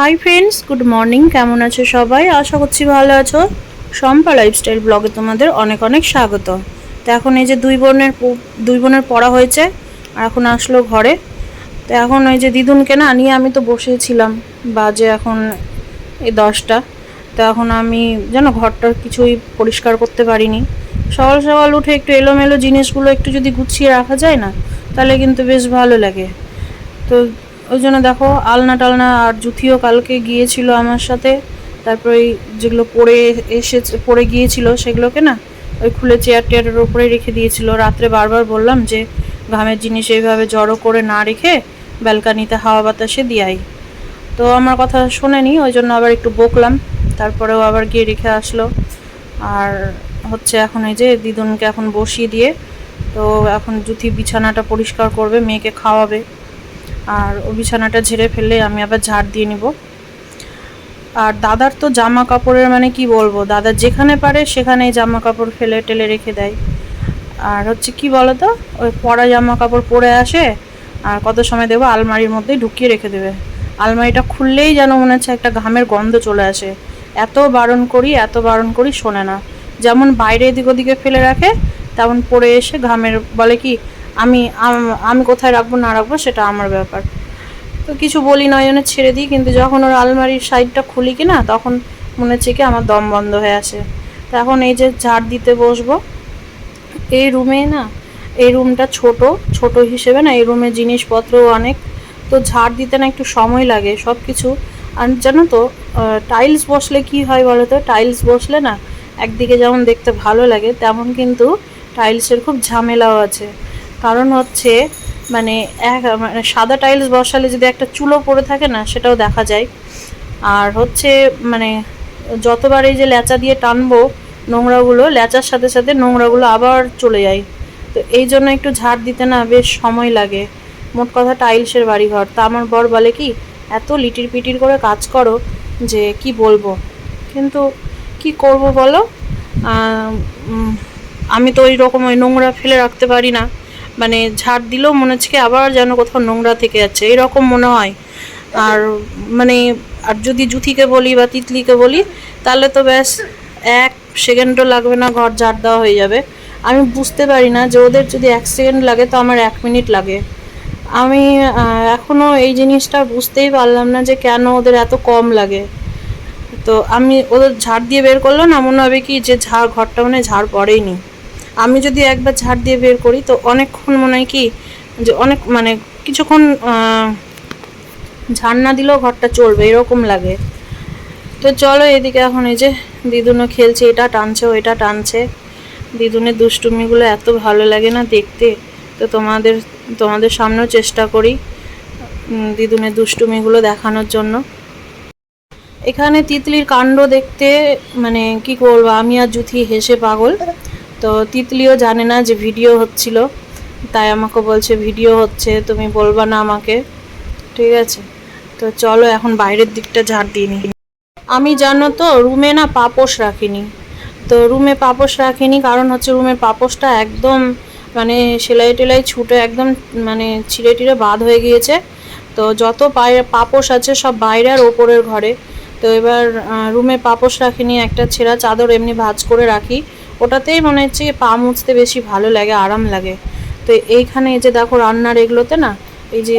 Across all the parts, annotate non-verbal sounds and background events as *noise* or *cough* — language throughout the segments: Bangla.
হাই ফ্রেন্ডস গুড মর্নিং কেমন আছো সবাই? আশা করছি ভালো আছো। শম্পা লাইফস্টাইল ব্লগে তোমাদের অনেক অনেক স্বাগত। তো এখন এই যে দুই বোনের দুই বোনের পড়া হয়েছে, আর এখন আসলো ঘরে। তো এখন ওই যে দিদুনকে না নিয়ে আমি তো বসেছিলাম, বাজে এখন এই দশটা। তো এখন আমি যেন ঘরটার কিছুই পরিষ্কার করতে পারিনি। সকাল সকাল উঠে একটু এলোমেলো জিনিসগুলো একটু যদি গুছিয়ে রাখা যায় না, তাহলে কিন্তু বেশ ভালো লাগে। তো ওই জন্য দেখো আলনা টালনা আর জুথিও কালকে গিয়েছিল আমার সাথে। তারপরে ওই যেগুলো পড়ে এসে পড়ে গিয়েছিল সেগুলোকে না, ওই খুলে চেয়ার টেয়ারের ওপরে রেখে দিয়েছিল। রাত্রে বারবার বললাম যে, ঘামের জিনিস এইভাবে জড়ো করে না রেখে ব্যালকানিতে হাওয়া বাতাসে দিয়াই। তো আমার কথা শোনেনি, ওই জন্য আবার একটু বকলাম। তারপরেও আবার গিয়ে রেখে আসলো। আর হচ্ছে এখন এই যে দিদুনকে এখন বসিয়ে দিয়ে, তো এখন জুথি বিছানাটা পরিষ্কার করবে, মেয়েকে খাওয়াবে। আর ও বিছানাটা ঝেড়ে ফেললে আমি আবার ঝাড় দিয়ে নিব। আর দাদার তো জামা কাপড়ের মানে কি বলব? দাদা যেখানে পারে সেখানেই জামা কাপড় ফেলে টেলে রেখে দেয়। আর হচ্ছে কি বলতো? ওই পরা জামা কাপড় পরে আসে আর কত সময় দেবো আলমারির মধ্যেই ঢুকিয়ে রেখে দেবে। আলমারিটা খুললেই যেন মনে হচ্ছে একটা ঘামের গন্ধ চলে আসে। এত বারণ করি, এত বারণ করি শোনে না। যেমন বাইরে এদিক ওদিকে ফেলে রাখে, তেমন পরে এসে ঘামের বলে কি আমি আমি কোথায় রাখব, না রাখব সেটা আমার ব্যাপার। তো কিছু বলি না জন্য ছেড়ে দিই, কিন্তু যখন ওর আলমারির সাইডটা খুলি কি না তখন মনে হচ্ছে কি আমার দম বন্ধ হয়ে আসে তো এখন এই যে ঝাড় দিতে বসবো, এই রুমে না, এই রুমটা ছোট ছোট হিসেবে না, এই রুমে জিনিসপত্রও অনেক। তো ঝাড় দিতে না একটু সময় লাগে সব কিছু আর জানো তো টাইলস বসলে কি হয় বলো তো? টাইলস বসলে না, একদিকে যেমন দেখতে ভালো লাগে, তেমন কিন্তু টাইলসের খুব ঝামেলাও আছে। কারণ হচ্ছে মানে এক মানে সাদা টাইলস বসালে যদি একটা চুলো পড়ে থাকে না, সেটাও দেখা যায়। আর হচ্ছে মানে যতবার এই যে ল্যাচা দিয়ে টানবো নোংরাগুলো, ল্যাচার সাথে সাথে নোংরাগুলো আবার চলে যায়। তো এই জন্য একটু ঝাড় দিতে না বেশ সময় লাগে। মোট কথা টাইলসের বাড়ি ঘর তা আমার বর বলে কি, এত লিটির পিটির করে কাজ করো যে কি বলব? কিন্তু কি করব বলো? আমি তো ওই রকম ওই নোংরা ফেলে রাখতে পারি না। মানে ঝাড় দিলেও মনে হচ্ছে কি আবার যেন কোথাও নোংরা থেকে যাচ্ছে। এরকম মনে হয়। আর মানে আর যদি জুথিকে বলি বা তিতলিকে বলি, তাহলে তো ব্যাস এক সেকেন্ডও লাগবে না, ঘর ঝাড় দেওয়া হয়ে যাবে। আমি বুঝতে পারি না যে ওদের যদি এক সেকেন্ড লাগে তো আমার এক মিনিট লাগে। আমি এখনও এই জিনিসটা বুঝতেই পারলাম না যে কেন ওদের এত কম লাগে। তো আমি ওদের ঝাড় দিয়ে বের করল না, মনে হবে কি যে ঝাড়, ঘরটা মানে ঝাড় পড়েইনি। আমি যদি একবার ঝাড় দিয়ে বের করি, তো অনেকক্ষণ মনে হয় কি যে অনেক মানে কিছুক্ষণ ঝাড় না দিলেও ঘরটা চলবে, এরকম লাগে। তো চলো এদিকে এখন এই যে দিদুনও খেলছে, এটা টানছে, ওইটা টানছে। দিদুনের দুষ্টুমিগুলো এত ভালো লাগে না দেখতে, তো তোমাদের তোমাদের সামনেও চেষ্টা করি দিদুনের দুষ্টুমিগুলো দেখানোর জন্য। এখানে তিতলির কাণ্ড দেখতে মানে কি করব, আমি আর জুথি হেসে পাগল। তো তিতলিও জানে না যে ভিডিও হচ্ছিল, তাই আমাকে বলছে, ভিডিও হচ্ছে, তুমি বলবা না আমাকে। ঠিক আছে, তো চলো এখন বাইরের দিকটা ঝাড় দিয়ে নিই। আমি জানো তো, রুমে না পাপোশ রাখিনি। তো রুমে পাপোশ রাখিনি, কারণ হচ্ছে রুমের পাপোশটা একদম মানে সেলাই টেলাই ছুটে একদম মানে ছিঁড়ে টিড়ে বাদ হয়ে গিয়েছে। তো যত বাইরে পাপোশ আছে, সব বাইরে আর ওপরের ঘরে। তো এবার রুমে পাপোশ রাখিনি, একটা ছেঁড়া চাদর এমনি ভাজ করে রাখি। ওটাতেই মনে হচ্ছে পা মুছতে বেশি ভালো লাগে, আরাম লাগে। তো এইখানে এই যে দেখো রান্নার এগুলোতে না, এই যে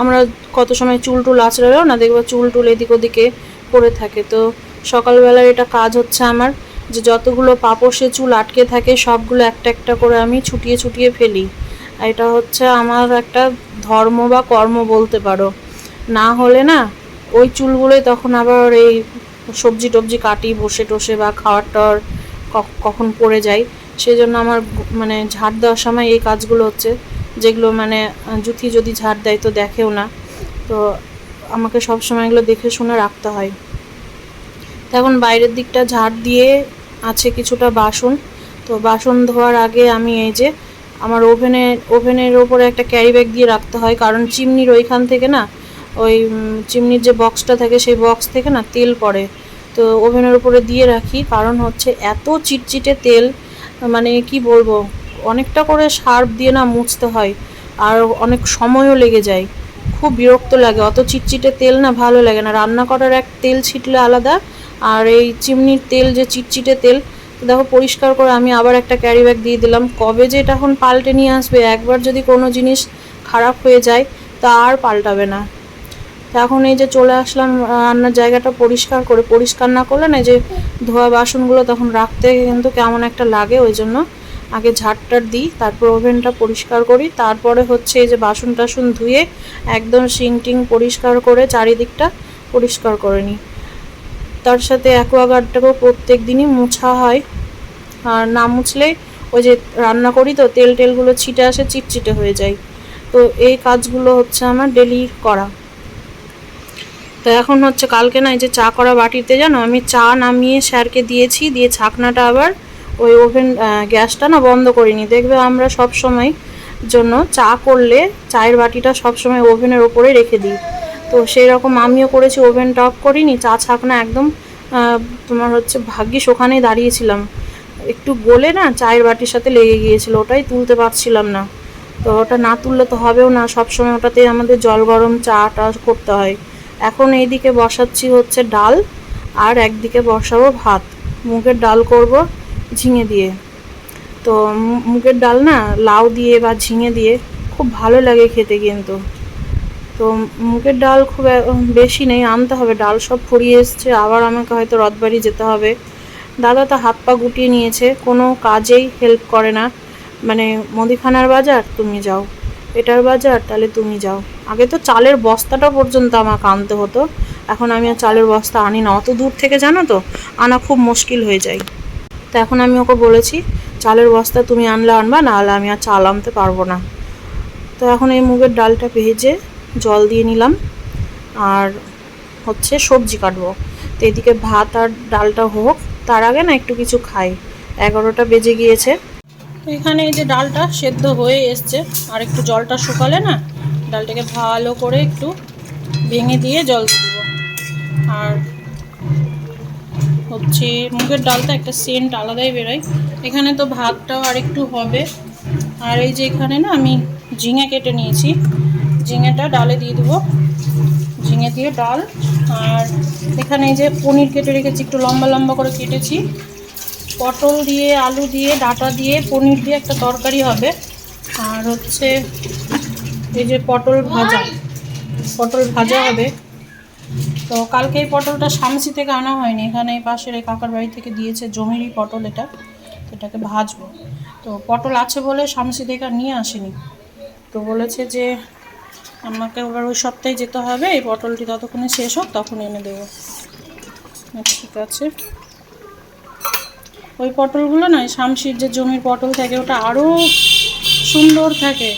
আমরা কত সময় চুল টুল আঁচড়ালেও না দেখব চুল টুল এদিক ওদিকে পড়ে থাকে। তো সকালবেলার এটা কাজ হচ্ছে আমার যে যতগুলো পাপোশে চুল আটকে থাকে সবগুলো একটা একটা করে আমি ছুটিয়ে ছুটিয়ে ফেলি। আর এটা হচ্ছে আমার একটা ধর্ম বা কর্ম বলতে পারো। না হলে না ওই চুলগুলোই তখন আবার এই সবজি টবজি কাটি বসে টসে বা খাওয়ার টাওয়ার কখন পড়ে যায় সেই জন্য আমার মানে ঝাড় দেওয়ার সময় এই কাজগুলো হচ্ছে, যেগুলো মানে জুথি যদি ঝাড় দেয় তো দেখেও না। তো আমাকে সব সময় এগুলো দেখে শুনে রাখতে হয়। এখন বাইরের দিকটা ঝাড় দিয়ে আছে কিছুটা বাসন। তো বাসন ধোয়ার আগে আমি এই যে আমার ওভেনের ওভেনের ওপরে একটা ক্যারি ব্যাগ দিয়ে রাখতে হয়, কারণ চিমনির ওইখান থেকে না, ওই চিমনির যে বক্সটা থাকে, সেই বক্স থেকে না তেল পড়ে। তো ওভেনের উপরে দিয়ে রাখি, কারণ হচ্ছে এত চিটচিটে তেল মানে কি বলব, অনেকটা করে সার্ফ দিয়ে না মুছতে হয়, আর অনেক সময়ও লেগে যায়, খুব বিরক্ত লাগে, অত চিটচিটে তেল না ভালো লাগে না, রান্না করার এক তেল ছিটলে আলাদা, আর এই চিমনির তেল যে চিটচিটে তেল দেখো পরিষ্কার করে আমি আবার একটা ক্যারি ব্যাগ দিয়ে দিলাম, কবে যে এটা এখন পাল্টে নিয়ে আসবে, একবার যদি কোনো জিনিস খারাপ হয়ে যায়, তা আর পাল্টাবে না। এখন এই যে চলে আসলাম রান্নার জায়গাটা পরিষ্কার করে, পরিষ্কার না করলে না যে ধোয়া বাসনগুলো তখন রাখতে কিন্তু কেমন একটা লাগে, ওই জন্য আগে ঝাড়টার দিই, তারপর ওভেনটা পরিষ্কার করি, তারপরে হচ্ছে এই যে বাসন টাসন ধুয়ে একদম সিং টিং পরিষ্কার করে চারিদিকটা পরিষ্কার করে নিই। তার সাথে অ্যাকোয়াগার্ডটাকেও প্রত্যেক দিনই মোছা হয়। আর না মুছলে ওই যে রান্না করি তো, তেল টেলগুলো ছিটে আসে, চিটচিটে হয়ে যায়। তো এই কাজগুলো হচ্ছে আমার ডেলি করা। তো এখন হচ্ছে কালকে না এই যে চা করা বাটিতে জানো, আমি চা নামিয়ে স্যারকে দিয়েছি, দিয়ে ছাকনাটা আবার ওই ওভেন গ্যাসটা না বন্ধ করিনি। দেখবে আমরা সব সময় জন্য চা করলে চায়ের বাটিটা সব সময় ওভেনের ওপরে রেখে দিই। তো সেই রকম আমিও করেছি ওভেনটা অফ করিনি, চা ছাকনা একদম তোমার হচ্ছে ভাগ্যিস ওখানেই দাঁড়িয়েছিলাম। একটু গলে না চায়ের বাটির সাথে লেগে গিয়েছিল, ওটাই তুলতে পারছিলাম না। তো ওটা না তুললে তো হবেও না সবসময় ওটাতে আমাদের জল গরম চা টা করতে হয়। এখন এইদিকে বসাচ্ছি হচ্ছে ডাল, আর একদিকে বসাবো ভাত। মুগের ডাল করব ঝিঙে দিয়ে। তো মুগের ডাল না, লাউ দিয়ে বা ঝিঙে দিয়ে খুব ভালো লাগে খেতে কিন্তু। তো মুগের ডাল খুব বেশি নেই, আনতে হবে। ডাল সব ফুরিয়ে এসছে, আবার আমাকে হয়তো রথবাড়ি যেতে হবে। দাদা তো হাত পা গুটিয়ে নিয়েছে, কোনো কাজেই হেল্প করে না। মানে মুদিখানার বাজার, তুমি যাও। এটার বাজার, তাহলে তুমি যাও। আগে তো চালের বস্তাটা পর্যন্ত আমাকে আনতে হতো। এখন আমি আর চালের বস্তা আনি না। অত দূর থেকে জানো তো, আনা খুব মুশকিল হয়ে যায়। তো এখন আমি ওকে বলেছি, চালের বস্তা তুমি আনলে আনবা, নাহলে আমি আর চাল আনতে পারব না। তো এখন এই মুগের ডালটা ভেজে জল দিয়ে নিলাম। আর হচ্ছে সবজি কাটবো। তো এদিকে ভাত আর ডালটা হোক, তার আগে না একটু কিছু খাই। এগারোটা বেজে গিয়েছে। তো এখানে এই যে ডালটা সেদ্ধ হয়ে এসছে, আর একটু জলটা শুকালে না, ডালটাকে ভালো করে একটু ভেঙে দিয়ে জল দিয়ে দেবো। আর হচ্ছে মুগের ডালটা একটা সেন্ট আলাদাই বেরোয়। এখানে তো ভাতটাও আর একটু হবে। আর এই যে এখানে না আমি ঝিঙে কেটে নিয়েছি। ঝিঙেটা ডালে দিয়ে দেবো। ঝিঙে দিয়ে ডাল। আর এখানে এই যে পনির কেটে রেখেছি, একটু লম্বা লম্বা করে কেটেছি। পটল দিয়ে আলু দিয়ে ডাটা দিয়ে পনির দিয়ে একটা তরকারি হবে। আর হচ্ছে এই যে পটল ভাজা পটল ভাজা হবে। তো কালকে এই পটলটা শামসি থেকে আনা হয়নি। এখানে এই পাশের এই কাকার বাড়ি থেকে দিয়েছে জমিরই পটল এটা। এটাকে ভাজবো। তো পটল আছে বলে শামসি থেকে নিয়ে আসেনি। তো বলেছে যে আমাকে আবার ওই সপ্তাহে যেতে হবে। এই পটলটি ততক্ষণে শেষ হোক তখন এনে দেবো। আচ্ছা, ঠিক আছে। ওই পটলগুলো না শামসির যে জমির পটল থাকে, ওটা আরও সুন্দর থাকে।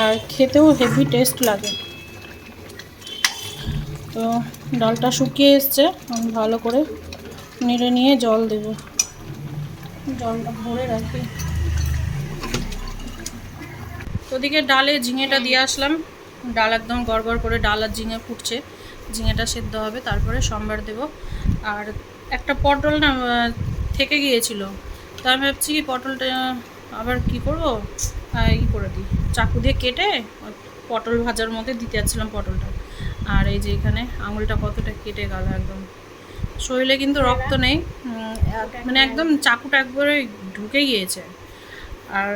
আর খেতেও হেভি টেস্ট লাগে। তো ডালটা শুকিয়ে এসছে, আমি ভালো করে নেড়ে নিয়ে জল দেব। জলটা ভরে রাখি। ওদিকে ডালে ঝিঙেটা দিয়ে আসলাম। ডাল একদম গড়গড় করে ডাল আর ঝিঙে ফুটছে। ঝিঙেটা সেদ্ধ হবে, তারপরে সোমবার দেব। আর একটা পটল না থেকে গিয়েছিল। তো আমি ভাবছি কি পটলটা, আবার কি করব? ই করে দিই। চাকু দিয়ে কেটে পটল ভাজার মধ্যে দিতে যাচ্ছিলাম পটলটা। আর এই যে এখানে আঙুলটা কতটা কেটে গেল একদম। শরীরে কিন্তু রক্ত নেই। মানে একদম চাকুটা একবারে ঢুকে গিয়েছে। আর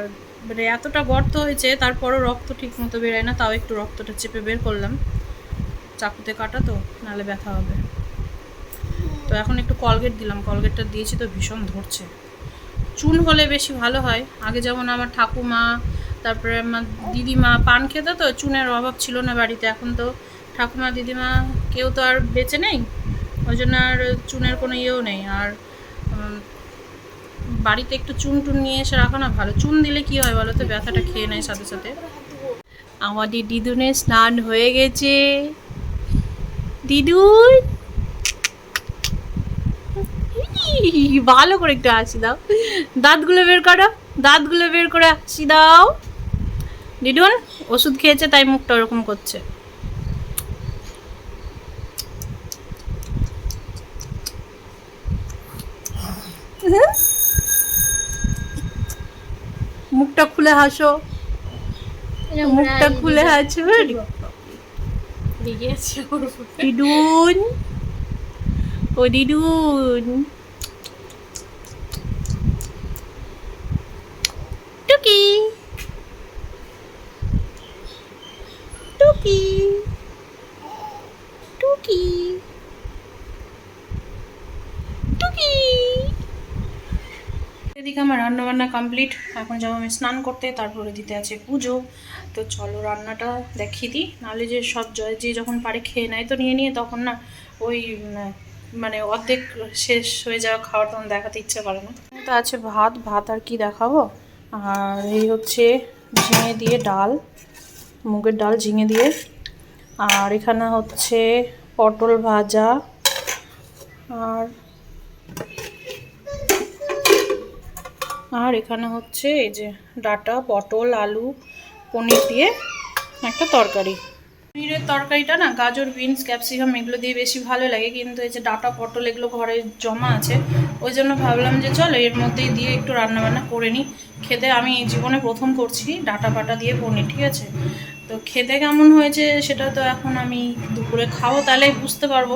মানে এতটা গর্ত হয়েছে, তারপরও রক্ত ঠিক মতো বেরোয় না, তাও একটু রক্তটা চেপে বের করলাম। চাকুতে কাটা তো নালে ব্যথা হবে। তো এখন একটু কলগেট দিলাম, কলগেটটা দিয়েছি তো ভীষণ ধরছে। চুন হলে বেশি ভালো হয়। আগে যেমন আমার ঠাকুমা, তারপরে আমার দিদিমা পান খেতে তো, চুনের অভাব ছিল না বাড়িতে। এখন তো ঠাকুমা, দিদিমা কেউ তো আর বেঁচে নেই। ওই জন্য আর চুনের কোনো ইয়েও নেই। আর বাড়িতে একটু চুন টুন নিয়ে এসে রাখো না ভালো। চুন দিলে কি হয় বলো তো? ব্যথাটা খেয়ে নেয় সাথে সাথে। আমাদের দিদুনের স্নান হয়ে গেছে। দিদুন ই, ভালো করে একটু হাসি দাও। দাঁতগুলো বের করো দাঁতগুলো বের করে হাসি দাও। দিদুন ওষুধ খেয়েছে তাই মুখটা ওরকম করছে। মুখটা খুলে হাসো। মুখটা খুলে হাসো। দিদুন। ও দিদুন টুকি টুকি। টুকি। এদিকে আমার রান্না বান্না কমপ্লিট। এখন যাব আমি স্নান করতে, তারপরে দিতে আছে পুজো। তো চলো রান্নাটা দেখিয়ে দিই। নাহলে যে সব জ- যে যখন পারে খেয়ে নেয় তো নিয়ে নিয়ে, তখন না ওই মানে অর্ধেক শেষ হয়ে যাওয়া খাওয়ার তখন দেখাতে ইচ্ছে করে না। তো আছে ভাত ভাত আর কি দেখাবো? আর এই হচ্ছে ঝিঙে দিয়ে ডাল। মুগের ডাল ঝিঙে দিয়ে। আর এখানে হচ্ছে পটল ভাজা। আর আর এখানে হচ্ছে এই যে ডাটা, পটল, আলু, পনির দিয়ে একটা তরকারি। পনিরের তরকারিটা না গাজর, বিনস, ক্যাপসিকাম এগুলো দিয়ে বেশি ভালো লাগে। কিন্তু এই যে ডাটা, পটল এগুলো ঘরে জমা আছে, ওই জন্য ভাবলাম যে চলো এর মধ্যেই দিয়ে একটু রান্নাবান্না করে নিই। খেতে আমি জীবনে প্রথম করছি ডাটা পাটা দিয়ে পনির, ঠিক আছে? তো খেতে কেমন হয়েছে সেটা তো এখন আমি দুপুরে খাব, তাহলে বুঝতে পারব।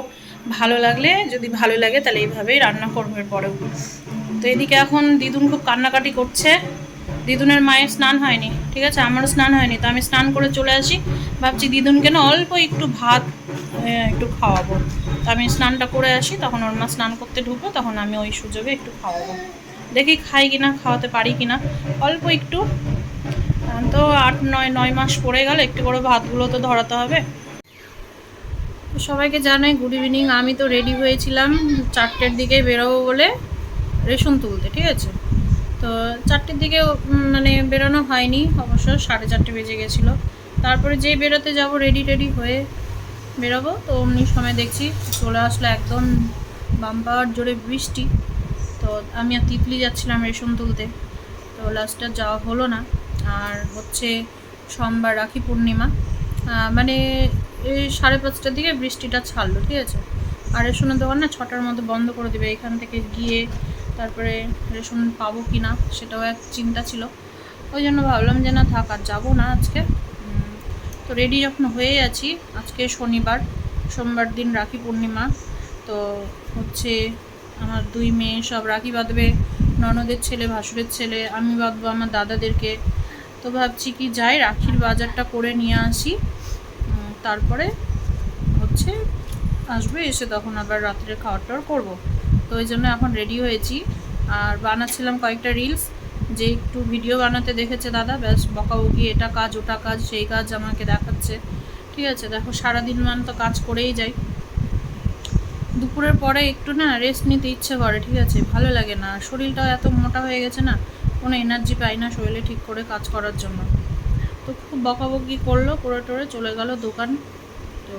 ভালো লাগলে, যদি ভালো লাগে তাহলে এইভাবেই রান্না করব এরপরেও। তো এদিকে এখন দিদুন খুব কান্নাকাটি করছে। দিদুনের মায়ের স্নান হয়নি, ঠিক আছে? আমারও স্নান হয়নি, তো আমি স্নান করে চলে আসি। ভাবছি দিদুনকে না অল্প একটু ভাত একটু খাওয়াবো। তো আমি স্নানটা করে আসি, তখন ওর মা স্নান করতে ঢুকবো, তখন আমি ওই সুযোগে একটু খাওয়াবো। দেখি খাই কিনা, খাওয়াতে পারি কিনা। অল্প একটু আহ, তো আট নয় নয় মাস পড়ে গেল একটু করে ভাতগুলো তো ধরাতে হবে। সবাইকে জানাই গুড ইভিনিং আমি তো রেডি হয়েছিলাম চারটের দিকে বেরোবো বলে রেশন তুলতে ঠিক আছে? তো চারটের দিকে মানে বেরোনো হয়নি অবশ্য সাড়ে চারটে বেজে গেছিল। তারপরে যেই বেরোতে যাব রেডি টেডি হয়ে বেরোবো। তো অমনি সময় দেখছি চলে আসলো একদম বাম্পার জোরে বৃষ্টি। তো আমি আর তিতলি যাচ্ছিলাম রেশন তুলতে। তো লাস্টটা যাওয়া হলো না। আর হচ্ছে সোমবার রাখি পূর্ণিমা। মানে এই সাড়ে পাঁচটার দিকে বৃষ্টিটা ছাড়লো, ঠিক আছে? আর রেশনের দোকান না ছটার মধ্যে বন্ধ করে দেবে, এখান থেকে গিয়ে তারপরে রেশন পাবো কি না সেটাও এক চিন্তা ছিল। ওই জন্য ভাবলাম যে না থাক, আর যাব না আজকে। তো রেডি যখন হয়ে আছি, আজকে শনিবার, সোমবার দিন রাখি পূর্ণিমা। তো হচ্ছে আমার দুই মেয়ে সব রাখি বাঁধবে, ননদের ছেলে, ভাসুরের ছেলে, আমি বাঁধবো আমার দাদাদেরকে। তো ভাবছি কি যাই, রাখির বাজারটা করে নিয়ে আসি। তারপরে হচ্ছে আসবে, এসে তখন আবার রাত্রে খাওয়ার টাওয়ার করব। তো ওই জন্য এখন রেডি হয়েছি। আর বানাচ্ছিলাম কয়েকটা রিলস যে একটু ভিডিও বানাতে দেখেছে দাদা, ব্যাস বকাবকি এটা কাজ, ওটা কাজ, সেই কাজ আমাকে দেখাচ্ছে। ঠিক আছে, দেখো, সারাদিন মান তো কাজ করেই যাই। দুপুরের পরে একটু না রেস্ট নিতে ইচ্ছে করে, ঠিক আছে, ভালো লাগে না। শরীরটাও এত মোটা হয়ে গেছে না কোনো এনার্জি পাই না শরীরে ঠিক করে কাজ করার জন্য। তো খুব বকাবকি করল, করে টোরে চলে গেল দোকান। তো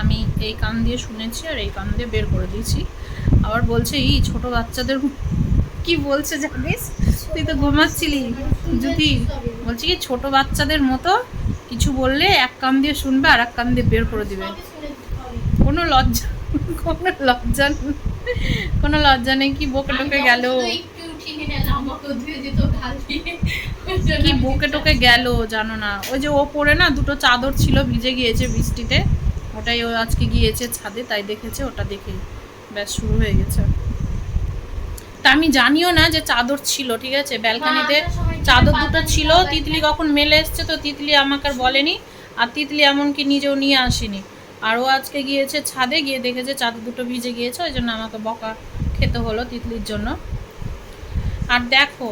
আমি এই কান দিয়ে শুনেছি আর এই কান দিয়ে বের করে দিয়েছি। আবার বলছে এই ছোট বাচ্চাদের কি বলছে জানিস? তুই তো ঘুমাচ্ছিলি। যদি বলছি কি ছোট বাচ্চাদের মতো কিছু বললে এক কান দিয়ে শুনবে আর এক কান দিয়ে বের করে দিবে। কোনো লজ্জা কোনো লজ্জা কোনো লজ্জা নেই কি বকে টোকে গেল কি আমি টোকে গেল জানো না। ওই যে ও পরে না দুটো চাদর ছিল ভিজে গিয়েছে বৃষ্টিতে। ওটাই ও আজকে গিয়েছে ছাদে তাই দেখেছে ওটা দেখে ব্যাস শুরু হয়ে গেছে। তা আমি জানিও না যে চাদর ছিল ঠিক আছে? ব্যালকানিতে চাদর দুটো ছিল তিতলি কখন মেলে এসছে তো তিতলি আমাকে আর বলেনি। আর তিতলি এমনকি নিজেও নিয়ে আসেনি। আর ও আজকে গিয়েছে ছাদে গিয়ে দেখেছে চাদর দুটো ভিজে গিয়েছে ওই জন্য আমাকে বকা খেতে হলো তিতলির জন্য। আর দেখো,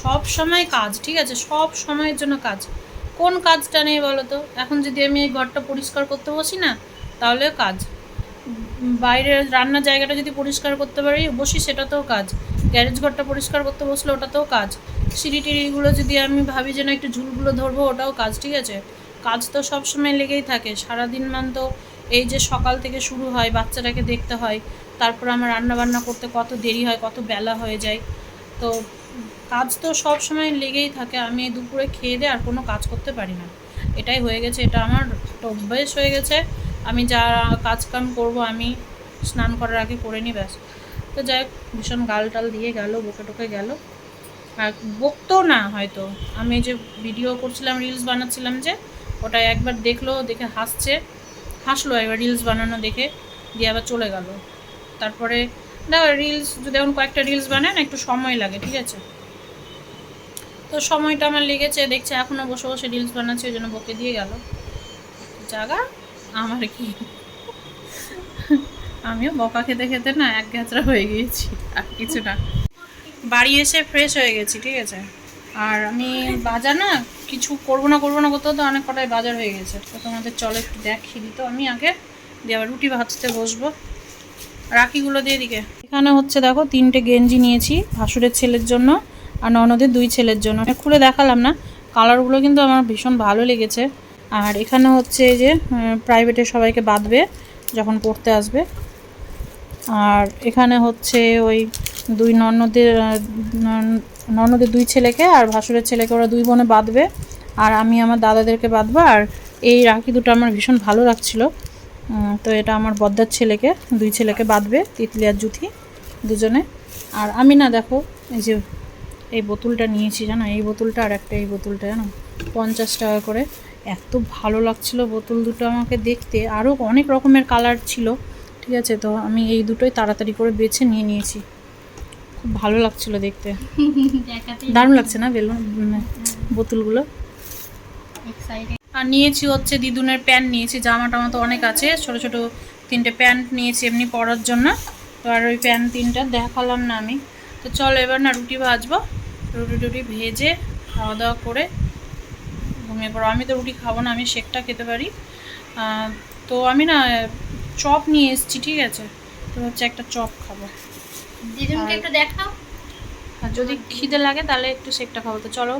সব সময় কাজ, ঠিক আছে? সব সময়ের জন্য কাজ। কোন কাজটা নেই বলো তো? এখন যদি আমি এই ঘরটা পরিষ্কার করতে বসি না, তাহলে কাজ। বাইরের রান্নার জায়গাটা যদি পরিষ্কার করতে পারি, বসি, সেটাতেও কাজ। গ্যারেজ ঘরটা পরিষ্কার করতে বসলে ওটাতেও কাজ। সিঁড়ি টিড়িগুলো যদি আমি ভাবি যে না, একটু ঝুলগুলো ধরবো, ওটাও কাজ, ঠিক আছে? কাজ তো সব সময় লেগেই থাকে। সারাদিন মান তো এই যে সকাল থেকে শুরু হয়, বাচ্চাটাকে দেখতে হয়, তারপর আমার রান্না বান্না করতে কত দেরি হয়, কত বেলা হয়ে যায়। তো কাজ তো সব সময় লেগেই থাকে। আমি দুপুরে খেয়ে দিয়ে আর কোনো কাজ করতে পারি না। এটাই হয়ে গেছে এটা আমার একটা অভ্যাস হয়ে গেছে। আমি যা কাজ কাম করব আমি স্নান করার আগে করে নিই ব্যাস। তো যাই হোক, ভীষণ গাল টাল দিয়ে গেল বকে টোকে গেল। আর বকতো না হয়তো। আমি যে ভিডিও করছিলাম রিলস বানাচ্ছিলাম যে ওটা একবার দেখল দেখে হাসছে। হাসলো একবার রিলস বানানো দেখে দিয়ে আবার চলে গেল। তারপরে দেখো রিলস যদি এখন কয়েকটা রিলস বানায় না, একটু সময় লাগে, ঠিক আছে? তো সময়টা আমার লেগেছে, দেখছে এখনও বসে বসে রিলস বানাচ্ছে, ওই জন্য বকে দিয়ে গেল। জাগা, আমার কি? আমিও বকা খেতে খেতে না এক গ্যাচড়া হয়ে গিয়েছি, আর কিছু না। বাড়ি এসে ফ্রেশ হয়ে গেছি, ঠিক আছে? আর আমি বাজার না কিছু করব না করব না করতে তো অনেক কটাই বাজার হয়ে গেছে। তো তোমাদের চলো একটু দেখিয়ে দিত আমি আগে দিয়ে আবার রুটি ভাজতে বসবো। রাখিগুলো দিয়ে দিকে। এখানে হচ্ছে দেখো তিনটে গেঞ্জি নিয়েছি ভাসুরের ছেলের জন্য আর ননদের দুই ছেলের জন্য। এটা খুলে দেখালাম না, কালারগুলো কিন্তু আমার ভীষণ ভালো লেগেছে। আর এখানে হচ্ছে এই যে প্রাইভেটে সবাইকে বাঁধবে যখন পড়তে আসবে। আর এখানে হচ্ছে ওই দুই ননদের নন- ননদের দুই ছেলেকে আর ভাসুরের ছেলেকে ওরা দুই বোনে বাঁধবে। আর আমি আমার দাদাদেরকে বাঁধবো। আর এই রাখি দুটো আমার ভীষণ ভালো লাগছিল। তো এটা আমার বদ্দার ছেলেকে দুই ছেলেকে বাঁধবে তিতলি আর জুথি দুজনে। আর আমি না দেখো এই যে এই বোতলটা নিয়েছি জানো? এই বোতলটা আর একটা এই বোতলটা জানো? পঞ্চাশ টাকা করে। এত ভালো লাগছিল বোতল দুটো আমাকে দেখতে। আরও অনেক রকমের কালার ছিল ঠিক আছে? তো আমি এই দুটোই তাড়াতাড়ি করে বেছে নিয়ে নিয়েছি। খুব ভালো লাগছিল দেখতে। *laughs* দারুণ লাগছে না বেলুন বোতলগুলো? এক্সাইটেড আর নিয়েছি হচ্ছে দিদুনের প্যান্ট নিয়েছি জামা টামা তো অনেক আছে ছোট ছোট তিনটে প্যান্ট নিয়েছি এমনি পরার জন্য। তো আর ওই প্যান্ট তিনটা দেখালাম না আমি। তো চলো এবার না রুটি ভাজবো। রুটি টুটি ভেজে খাওয়া দাওয়া করে ঘুমিয়ে পড়ো আমি তো রুটি খাব না আমি শেকটা খেতে পারি। তো আমি না চপ নিয়ে এসেছি ঠিক আছে? তো হচ্ছে একটা চপ খাব। দিদুনকে একটু দেখাও। আর যদি খিদে লাগে তাহলে একটু শেকটা খাব। তো চলো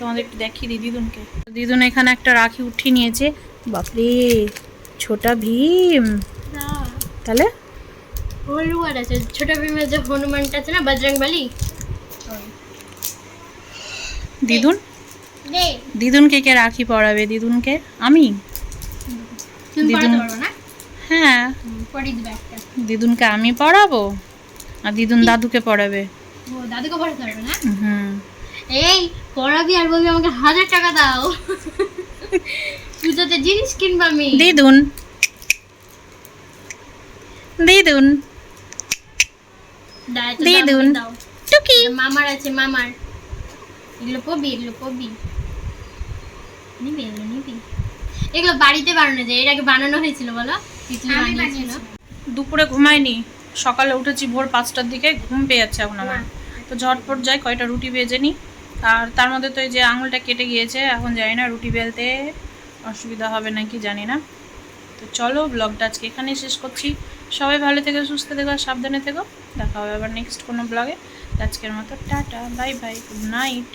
তোমাদের একটু দেখিয়ে দিই দিদুনকে দিদুন এখানে একটা রাখি উঠিয়ে নিয়েছে। বাপরে ছোটা ভীম। তাহলে? হলুয়ার আছে। ছোট ভীমের যে হনুমানটা আছে না বজরং বলি? দিদুন? দিদুনকে কে রাখি পড়াবে দিদুনকে? আমি? দিদুন। হ্যাঁ। হুম, দিবে একটা। দিদুনকে আমি পড়াবো আর দিদুন দাদুকে পড়াবে দাদুকে পড়াতে পারবে না? এই পড়াবি আর বলবি আমাকে হাজার টাকা দাও। পুজোতে জিনিস কিনবো আমি। দিদুন। দিদুন। দিদুন। টুকি। মামার আছে মামার। এগুলো পবি এগুলো পবি নিবি এগুলো নিবি। এগুলো বাড়িতে বানানো যায় এর আগে বানানো হয়েছিল বলো? দুপুরে ঘুমাইনি। সকালে উঠেছি ভোর পাঁচটার দিকে ঘুম পেয়ে যাচ্ছে এখন আমার। তো ঝটপট যাই, কয়টা রুটি বেজে নিই। আর তার মধ্যে তো এই যে আঙুলটা কেটে গিয়েছে, এখন জানি না রুটি বেলতে অসুবিধা হবে নাকি জানি না। তো চলো, ব্লগটা আজকে এখানেই শেষ করছি। সবাই ভালো থেকে, সুস্থ থেকো, আর সাবধানে থেকো। দেখা হবে আবার নেক্সট কোনো ব্লগে। আজকের মতো tata bye bye good night